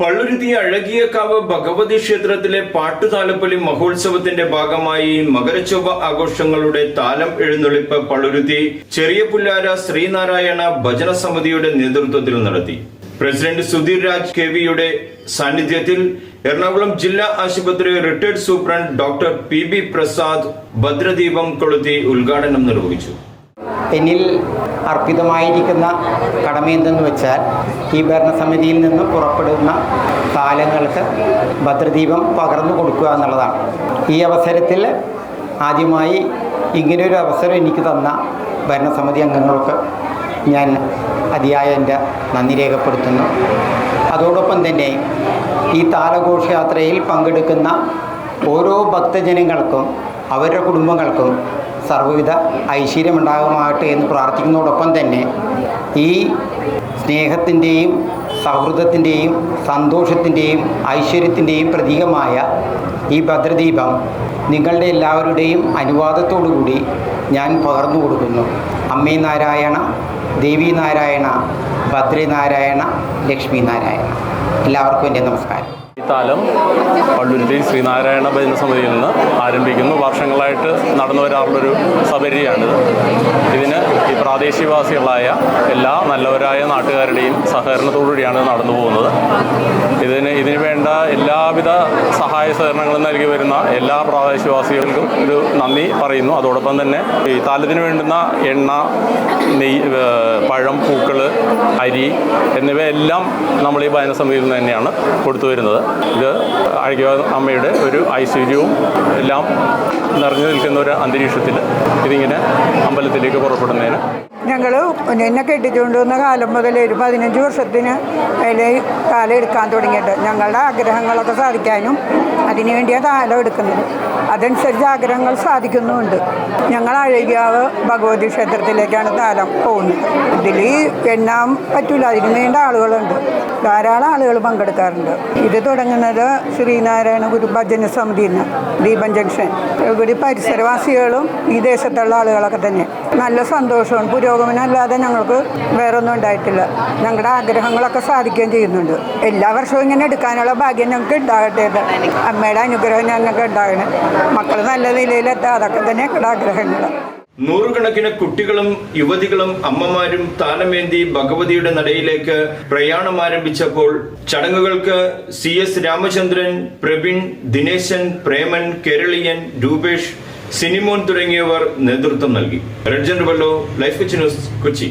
പള്ളുരുത്തി അഴകിയക്കാവ് ഭഗവതി ക്ഷേത്രത്തിലെ പാട്ടുതാലപ്പൊലി മഹോത്സവത്തിന്റെ ഭാഗമായി മകരച്ചൊവ്വ ആഘോഷങ്ങളുടെ താലം എഴുന്നള്ളിപ്പ് പള്ളുരുത്തി ചെറിയ പുല്ലാര ശ്രീനാരായണ ഭജന സമിതിയുടെ നേതൃത്വത്തിൽ നടത്തി. പ്രസിഡന്റ് സുധീർ രാജ് കെ വിയുടെ സാന്നിധ്യത്തിൽ എറണാകുളം ജില്ലാ ആശുപത്രി retired superintendent doctor P B Prasad ഭദ്രദീപം കൊളുത്തി ഉദ്ഘാടനം നിർവഹിച്ചു. എന്നിൽ അർപ്പിതമായിരിക്കുന്ന കടമയെന്തെന്ന് വെച്ചാൽ ഈ ഭരണസമിതിയിൽ നിന്ന് പുറപ്പെടുന്ന കാലങ്ങൾക്ക് ഭദ്രദീപം പകർന്നു കൊടുക്കുക എന്നുള്ളതാണ്. ഈ അവസരത്തിൽ ആദ്യമായി ഇങ്ങനൊരു അവസരം എനിക്ക് തന്ന ഭരണസമിതി അംഗങ്ങൾക്ക് ഞാൻ അതിയായ എന്റെ നന്ദി രേഖപ്പെടുത്തുന്നു. അതോടൊപ്പം തന്നെ ഈ താലഘോഷയാത്രയിൽ പങ്കെടുക്കുന്ന ഓരോ ഭക്തജനങ്ങൾക്കും അവരുടെ കുടുംബങ്ങൾക്കും സർവവിധ ഐശ്വര്യമുണ്ടാകുമാകട്ടെ എന്ന് പ്രാർത്ഥിക്കുന്നതോടൊപ്പം തന്നെ ഈ സ്നേഹത്തിന്റെയും സൗഹൃദത്തിന്റെയും സന്തോഷത്തിന്റെയും ഐശ്വര്യത്തിന്റെയും പ്രതീകമായ ഈ ഭദ്രദീപം നിങ്ങളുടെ എല്ലാവരുടെയും അനുവാദത്തോടുകൂടി ഞാൻ പകർന്നു കൊടുക്കുന്നു അമ്മേ നാരായണ ദേവി നാരായണ ഭദ്രേ നാരായണ ലക്ഷ്മി നാരായണ എല്ലാവർക്കും എന്റെ നമസ്കാരം. താലം പള്ളുരുത്തി ശ്രീനാരായണ ഭജന സമിതിയിൽ നിന്ന് ആരംഭിക്കുന്നു. വർഷങ്ങളായിട്ട് നടന്നു വരാറുള്ളൊരു സബരിയാണിത് ഇതിന് പ്രാദേശികവാസികളായ എല്ലാ നല്ലവരായ നാട്ടുകാരുടെയും സഹകരണത്തോടുകൂടിയാണ് നടന്നു പോകുന്നത്. ഇതിന് ഇതിന് വേണ്ട എല്ലാവിധ സഹായ സഹകരണങ്ങളും നൽകി വരുന്ന എല്ലാ പ്രാദേശികവാസികൾക്കും ഒരു നന്ദി പറയുന്നു. അതോടൊപ്പം തന്നെ ഈ താലത്തിന് വേണ്ടുന്ന എണ്ണ നെയ് പഴം പൂക്കൾ അരി എന്നിവയെല്ലാം നമ്മൾ ഈ ഭജന സമിതിയിൽ നിന്ന് തന്നെയാണ് കൊടുത്തു വരുന്നത്. ഇത് അഴകിയ അമ്മയുടെ ഒരു ഐശ്വര്യവും എല്ലാം നിറഞ്ഞു നിൽക്കുന്ന ഒരു അന്തരീക്ഷത്തിൽ ഇതിങ്ങനെ അമ്പലത്തിലേക്ക് പുറപ്പെടുന്നതിന് ഞങ്ങൾ എന്നെ കെട്ടിച്ചുകൊണ്ട് വന്ന കാലം മുതൽ ഒരു പതിനഞ്ച് വർഷത്തിന് അതിലെ താലം എടുക്കാൻ തുടങ്ങിയിട്ട് ഞങ്ങളുടെ ആഗ്രഹങ്ങളൊക്കെ സാധിക്കാനും അതിനുവേണ്ടിയാണ് താലം എടുക്കുന്നത്. അതനുസരിച്ച് ആഗ്രഹങ്ങൾ സാധിക്കുന്നുമുണ്ട്. ഞങ്ങൾ അഴകിയാവ് ഭഗവതി ക്ഷേത്രത്തിലേക്കാണ് താലം പോകുന്നത്. ഇതിൽ എണ്ണാൻ പറ്റില്ല അതിന് വേണ്ട ആളുകളുണ്ട്. ധാരാളം ആളുകൾ പങ്കെടുക്കാറുണ്ട്. ഇത് തുടങ്ങുന്നത് ശ്രീനാരായണ ഗുരു ഭജന സമിതിയിൽ നിന്ന് ദീപം ജംഗ്ഷൻ. ഇവിടെ പരിസരവാസികളും ഈ ദേശത്തുള്ള ആളുകളൊക്കെ തന്നെ. നല്ല സന്തോഷമാണ്. പുരോഗമനം അല്ലാതെ ഞങ്ങൾക്ക് വേറൊന്നും ഉണ്ടായിട്ടില്ല. ഞങ്ങളുടെ ആഗ്രഹങ്ങളൊക്കെ സാധിക്കുകയും ചെയ്യുന്നുണ്ട്. എല്ലാ വർഷവും ഇങ്ങനെ എടുക്കാനുള്ള ഭാഗ്യം ഞങ്ങൾക്ക് ഉണ്ടാകട്ടെ അമ്മയുടെ അനുഗ്രഹം ഞങ്ങൾക്ക് ഉണ്ടാകണം. മക്കൾ നല്ല നിലയിലെത്താം. അതൊക്കെ തന്നെ ഞങ്ങളുടെ ആഗ്രഹങ്ങൾ നൂറുകണക്കിന് കുട്ടികളും യുവതികളും അമ്മമാരും താനമേന്തി ഭഗവതിയുടെ നടയിലേക്ക് പ്രയാണം ആരംഭിച്ചപ്പോൾ ചടങ്ങുകൾക്ക് സി എസ് രാമചന്ദ്രൻ പ്രവീൺ ദിനേശൻ പ്രേമൻ കേരളീയൻ രൂപേഷ് സിനിമോൻ തുടങ്ങിയവർ നേതൃത്വം നൽകി. റെഡ്ജൻ വല്ലോ ലൈഫ് ന്യൂസ് കൊച്ചി.